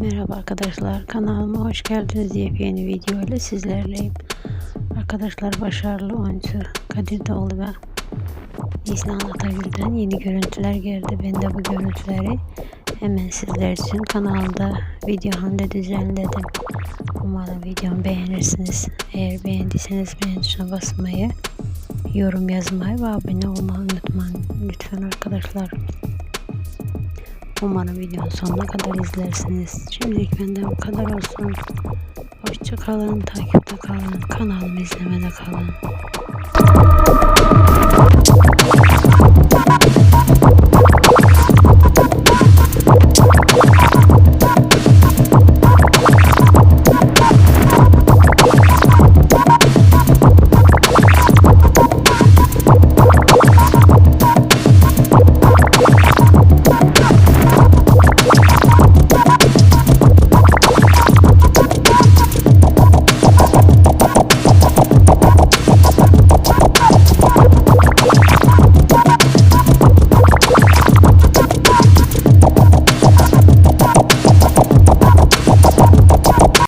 Merhaba arkadaşlar kanalıma hoş geldiniz yepyeni video ile sizlerleyim. Arkadaşlar başarılı oyuncu Kadir Doğulu ve İslam Atagül'den yeni görüntüler geldi. Ben de bu görüntüleri hemen sizler için kanalda video halinde düzenledim. Umarım videomu beğenirsiniz. Eğer beğendiyseniz beğen tuşuna basmayı, yorum yazmayı ve abone olmayı unutmayın. Lütfen arkadaşlar. Umarım videonun sonuna kadar izlersiniz. Şimdilik benden bu kadar olsun. Hoşça kalın, takipte kalın, kanalımı izlemede kalın.